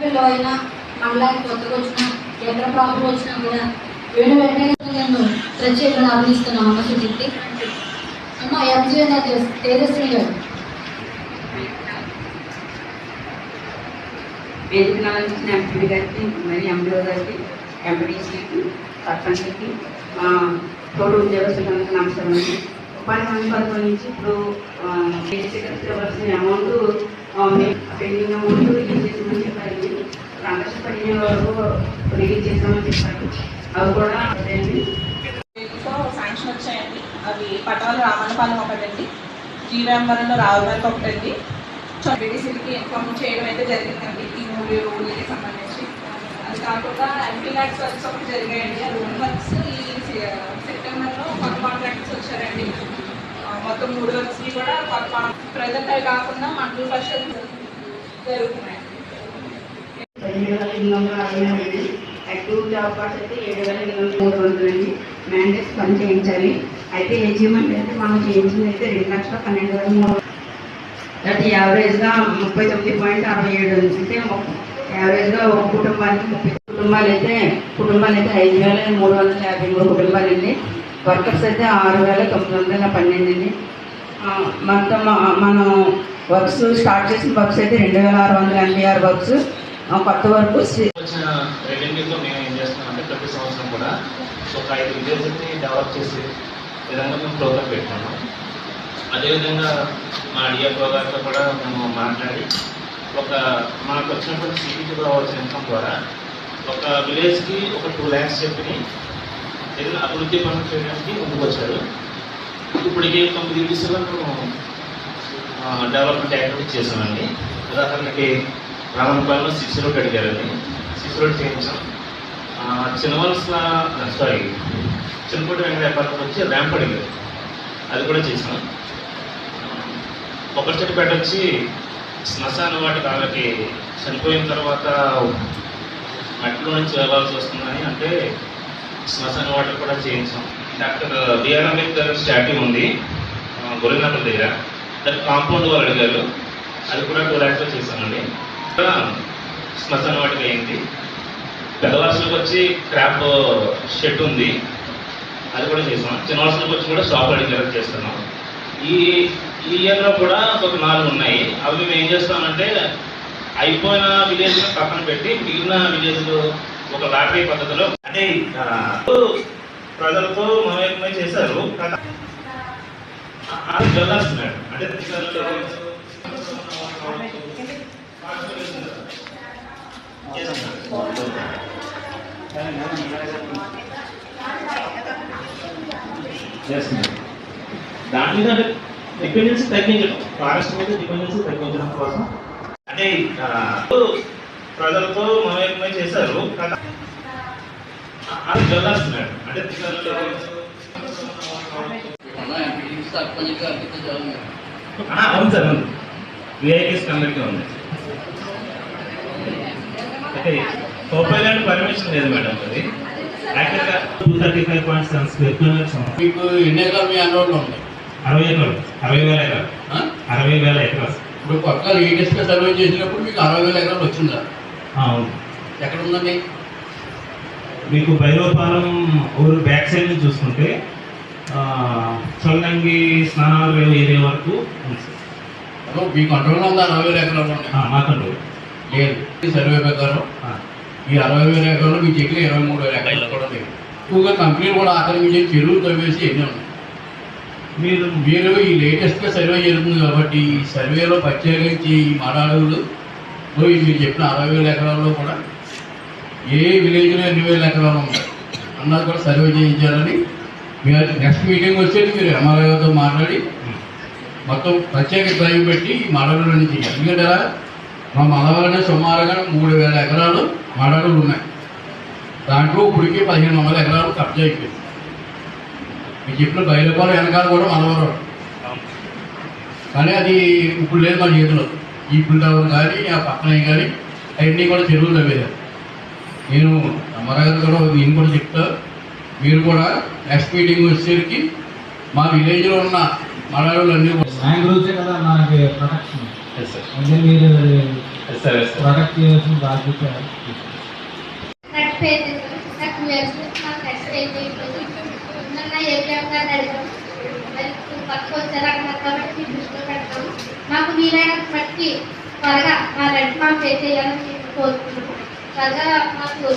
పిల్లలు అయినా మండలానికి కొత్తగా వచ్చిన ఎక్కడ ప్రాబ్లం వచ్చినా కూడా వేడి వెంటనే నేను ప్రత్యేకంగా అభినిస్తున్నాను అమ్మ సుజిత్తి అమ్మ ఎంజీఓ తేజస్వి గారు. వేదిక నాలుగు ఎంపీ గారికి మరి ఎంపీఓ గారికి ఎంపీడీసీకి సర్పంచ్కి తోడు ఉద్యోగస్తులందరికీ నమస్కారం అండి. ఉపాధి హామీ పథకం నుంచి ఇప్పుడు ఇవ్వాల్సిన అమౌంట్ పెండింగ్ అమౌంట్ రిలీజ్ చేసామని చెప్పారండి ఆగస్టు పదిహేను వరకు రిలీజ్ చేసామని చెప్పారు. అవి కూడా శాంక్షన్ వచ్చాయండి. అవి పటాలు రామన్నపాలెం ఒకటండి. శ్రీరామవరంలో రావుగారికి ఒకటండి. సో బీడీసీలకి ఇన్ఫార్మ్ చేయడం అయితే జరిగిందండి. ఈ మూడు రూల్కి సంబంధించి. అది కాకుండా ఎంపీ ల్యాక్స్ వర్క్స్ ఒకటి జరిగాయండి. ఆ రూమ్ వర్క్స్ ఈ సెప్టెంబర్లో కొత్త కాంట్రాక్ట్స్ వచ్చారండి. మొత్తం మూడు వర్క్స్కి కూడా కొత్త ప్రజెంట్ అవి కాకుండా మండల పరిషత్ జరుగుతున్నాయి. పదిహేడు వేల ఎనిమిది వందల అరవై మూడు యాక్టివ్ జాబ్ కార్డ్స్ అయితే ఏడు వేల ఎనిమిది వందల మూడు వందలు అండి మ్యాండేట్స్ పని చేయించాలి అయితే అచీవ్మెంట్ అయితే మనం చేయించింది అయితే రెండు లక్షల పన్నెండు వేల మూడు అంటే యావరేజ్గా ముప్పై తొమ్మిది పాయింట్ అరవై ఏడు అంటే యావరేజ్గా ఒక కుటుంబానికి ముప్పై కుటుంబాలు అయితే కుటుంబాలు అయితే ఐదు వేల మూడు వందల యాభై మూడు కుటుంబాలు అండి. వర్కర్స్ అయితే ఆరు వేల తొమ్మిది వందల పన్నెండు అండి. మొత్తం మనం వర్క్స్ స్టార్ట్ చేసిన వర్క్స్ అయితే రెండు వేల ఆరు వందల ఎనభై ఆరు వర్క్స్ ఆ, కొత్త వర్క్ వచ్చిన మేము ఏం చేస్తున్నామంటే ప్రతి సంవత్సరం కూడా ఒక ఐదు విలేజ్ని డెవలప్ చేసే విధంగా మేము ప్రోగ్రామ్ పెట్టాము. అదేవిధంగా మా డిఎఫ్ఓ గారితో కూడా మేము మాట్లాడి ఒక మనకు వచ్చినటువంటి సిటీకి రావాల్సిన ఇన్కమ్ ద్వారా ఒక విలేజ్కి ఒక టూ ల్యాక్స్ చెప్పి అభివృద్ధి పనులు చేయడానికి ముందుకు వచ్చారు ఇప్పటికే తొమ్మిది విలేజ్లో మేము డెవలప్మెంట్ యాక్టివిటీ చేశామండి. ఉదాహరణకి రామనపాలెంలో సిక్స్ రోడ్ అడిగారండి సిక్స్ రోడ్ చేయించాం. ఆ, చిన్నవలస సారీ చిన్నపూటి వెంకటేపాలెం వచ్చి ర్యాంప్ అడిగారు. అది కూడా చేసాం కొబ్బరిచెట్టుపేట వచ్చి శ్మశాన వాటి వాళ్ళకి చనిపోయిన తర్వాత మట్టిలో నుంచి వెళ్ళాల్సి వస్తుందని అంటే శ్మశాన వాటర్ కూడా చేయించాం. Doctor uh, BR Ambedkar statue ఉంది గొరినపల్లి దగ్గర. దాని కాంపౌండ్ వాళ్ళు అడిగారు. అది కూడా టూ ల్యాక్స్లో చేశామండి. ఇక్కడ శ్మశాన వాటికి అయింది పెద్దవాసులకు వచ్చి క్రాప్ షెడ్ ఉంది. అది కూడా చేసాం చిన్న వాసులకు వచ్చి కూడా షాప్ అడిగారు చేస్తున్నాం. ఈ ఈ ఇయర్లో కూడా ఒక నాలుగు ఉన్నాయి. అవి మేము ఏం చేస్తామంటే అయిపోయిన విలేజ్ పక్కన పెట్టి మిగిలిన విలేజ్ ఒక లాటరీ పద్ధతిలో అంటే ప్రజలతో మమేకమై చేశారు. అది వెళ్ళాల్సినాడు అంటే దాని మీద డిపెండెన్సీ తగ్గించడం. ఫారెస్ట్ మీద డిపెండెన్సీ తగ్గించడం కోసం. అంటే ప్రజలతో మమేకమై చేశారు. అది అంటే అవును సార్ ఉంది విఐపీస్ అందరికీ ఉంది అయితే కోపైలాండ్ పర్మిషన్ లేదు మేడం అది యాక్చువల్గా two thirty five point seven square kilometres మీకు ఎన్ని ఎకరాలు మీ అన్నోళ్ళు ఉన్నాయి అరవై ఎకరాలు అరవై వేల ఎకరాలు? అరవై వేల ఎకరాలు ఇప్పుడు లేటెస్ట్గా సర్వే చేసినప్పుడు మీకు అరవై వేల ఎకరాలు వచ్చిందా? అవును. ఎక్కడ ఉందండి మీకు బైరోపాలెం ఊరు బ్యాక్ సైడ్ నుంచి చూసుకుంటే చొల్లంగి స్నానాలు ఏరియా వరకు ఉంది సార్. అదో మీ కంట్రోల్లో ఉంది అరవై వేల ఎకరాలు ఆ, మాకంటూ లేదు సర్వే ప్రకారం. ఈ అరవై వేల ఎకరాలు మీ చెట్లు ఇరవై మూడు వేల ఎకరాలు కూడా లేవు ఎక్కువగా కంపెనీలు కూడా ఆక్రమించే చెరువులు తవ్వేసి ఎన్ని ఉన్నాయి? మీరు మీరు ఈ లేటెస్ట్గా సర్వే జరుగుతుంది కాబట్టి ఈ సర్వేలో ప్రత్యేకించి ఈ మరాడులు ఈ మీరు చెప్పిన అరవై వేల ఎకరాల్లో కూడా ఏ విలేజ్లో ఎన్ని వేల ఎకరాలు ఉన్నాయి అన్నది కూడా సర్వే చేయించాలని మీరు నెక్స్ట్ మీటింగ్ వచ్చేది మీరు ఎంఆర్ఐతో మాట్లాడి మొత్తం ప్రత్యేక డ్రైవ్ పెట్టి ఈ మడవలని చేయాలి. ఎందుకంటే మా మడవలనే సుమారుగా మూడు వేల ఎకరాలు మడవలు ఉన్నాయి. దాంట్లో ఇప్పటికీ పదిహేను వందల ఎకరాలు కబ్జా అయిపోయింది. మీకు చెప్పిన బయలుపాలు వెనకాల కూడా మనవరం కానీ అది ఇప్పుడు లేదు మన చేతిలో. ఈ పుల్టవర్ కానీ ఆ పక్కన కానీ అవన్నీ కూడా చెరువులు తవ్వేదారు నేను అమ్మగారు కూడా నేను కూడా చెప్తా. మీరు కూడా నెక్స్ట్ మీటింగ్ వచ్చేసరికి మా విలేజ్లో ఉన్న మలయాళులు అన్నీ మ్యాంగ్రోవ్సే కదా మనకి ప్రొటెక్షన్ అంటే మీరు చేయాల్సిన బాధ్యత. మాకు వీలైనంత మట్టికి త్వరగా మా మాకు పే చేయాలని మేము కోరుకుంటున్నాం త్వరగా మాకు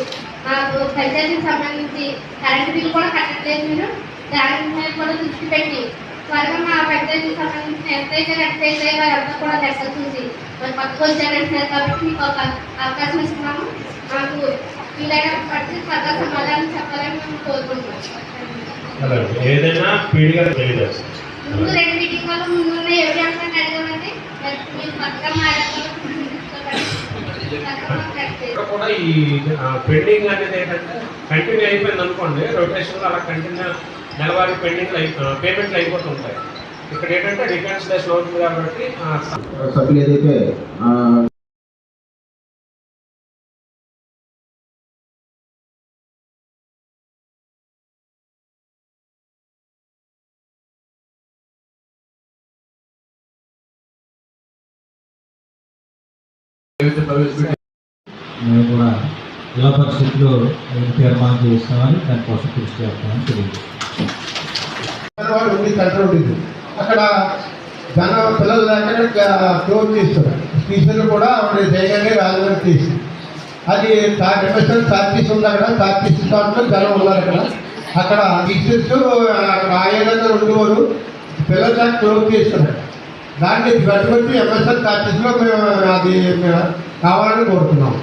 మాకు పంచాయతీకి సంబంధించి కరెంట్ బిల్ కూడా కట్టట్లేదు మీరు. దాని మీద కూడా దృష్టి పెట్టి త్వరగా మా పంచాయతీకి సంబంధించిన ఎంతైతే పే చేయాలో ఎంత కూడా చూసి. మరి పక్కకు వచ్చారంటున్నారు కాబట్టి మీకు ఒక అవకాశం ఇస్తున్నాము. మాకు వీలైనంత మట్టికి త్వరగా సమాధానం చెప్పాలని మేము కోరుకుంటున్నాం. ఏదైనా ముందు రెండు మీటింగ్ వల్ల ముందు ఉన్న ఎవరి మరి పక్కన ఇక్కడ కూడా ఈ పెండింగ్ అనేది ఏంటంటే కంటిన్యూ అయిపోయింది అనుకోండి రొటేషన్ అలా కంటిన్యూ నెలవారీ పెండింగ్ పేమెంట్లు అయిపోతుంటాయి. ఇక్కడ ఏంటంటే డిఫెన్స్ డేస్ లోన్ కాబట్టి సభ్యులు ఏదైతే మేము కూడా జిల్లా పరిషత్లో తీర్మానం చేస్తామని దానికోసం కృషి చేస్తామని ఉంది అక్కడ జన పిల్లలు లేక క్లోజ్ చేస్తారు. టీచర్లు కూడా ఆవిడ ధైర్యంగా రాజధాని చేసి. అది ఎంఎస్ఎల్ సార్టీస్ ఉంది అక్కడ సార్టీస్ దాంట్లో జనం ఉన్నారు అక్కడ. అక్కడ టీచర్స్ అక్కడ ఆయేదంగా ఉండేవారు పిల్లలు క్లోజ్ చేస్తున్నారు దాన్ని బట్టి ఎంఎస్ఆర్ ఎంఎస్ఎల్ మేము అది కావాలని కోరుతున్నాం.